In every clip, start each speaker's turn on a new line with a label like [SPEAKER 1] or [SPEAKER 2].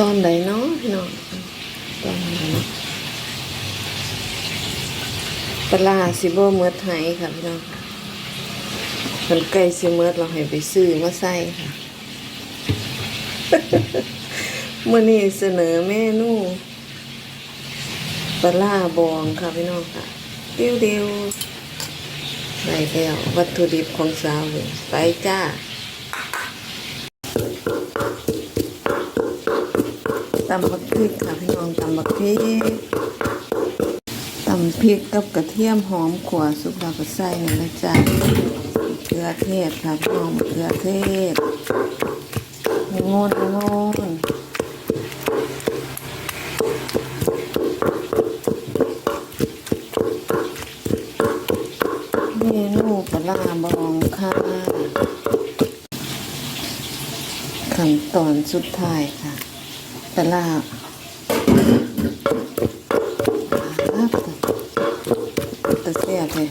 [SPEAKER 1] ตอนใดเนาะพี่น้องตอนใดเนาะปลาสิบ่เมือไทยค่ะพี่น้องมันใกล้สิเมือเราให้ไปซื้อมาใส่ค่ะเมื่อนี้เสนอเมนูปลาบองค่ะพี่น้องค่ะเดียวเดียวไปแล้ววัตถุดิบของสาวเลยไปจ้าำบักพริกค่ะพี่น้องตำบักพริกตำพริกกับกระเทียมหอมขวาสุกดาวกระไส้นี่นะจ๊ะเกลือเทศค่ะพี่น้องเกลือเทศงนงนเมนูปลาบองค่ะขั้นตอนสุดท้ายค่ะ ปลาร้าครับตะเสียบเลย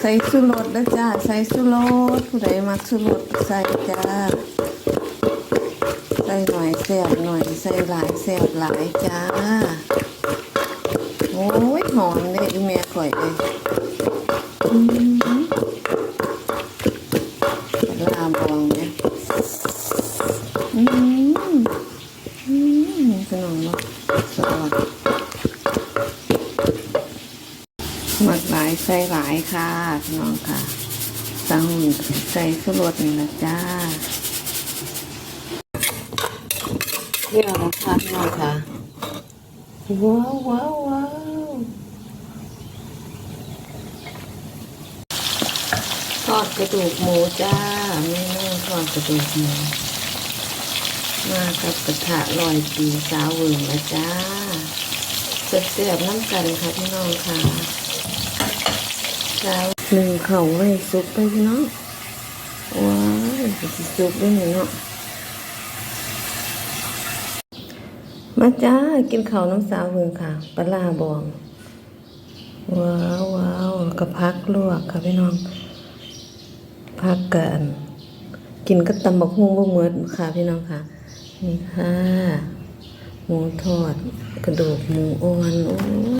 [SPEAKER 1] ใส่สุรสนะจ้าใส่สุรสผู้ใดมักสุรสใส่จ้าใส่หน่อยแซ่บหน่อยใส่หลายแซ่บหลายจ้าโอ้ยหอมเลยอีเมียข่อยเลยลาร้าบองเนี่ย ขนมเนาะสวัดหมักหลายใส่หลายค่ะพี่น้องค่ะสังหุ่นใส่สุรสนี่นะจ้าเรียกนะคะพี่น้องค่ะว้าวว้าวว้าวทอดกระดูกหมูจ้าเมนูทอดกระดูกหมู มากับกระทะลอยปีสาวเวิร์งนะจ้าเสียบๆน้ำกันค่ะพี่น้องค่ะสาวหนึ่งเข่าไว้ซุปไปพี่น้องว้ายสิซุปด้วยเนาะมาจ้ากินข้าวน้ำสาวเวิร์งค่ะปลาบองว้าวว้าวแล้วก็พักลวกค่ะพี่น้องพักกันกินก็ตำบักฮุ่งบ่เมือค่ะพี่น้องค่ะ นี่ค่ะ หมูทอดกระดูกหมูอ่อนโอ้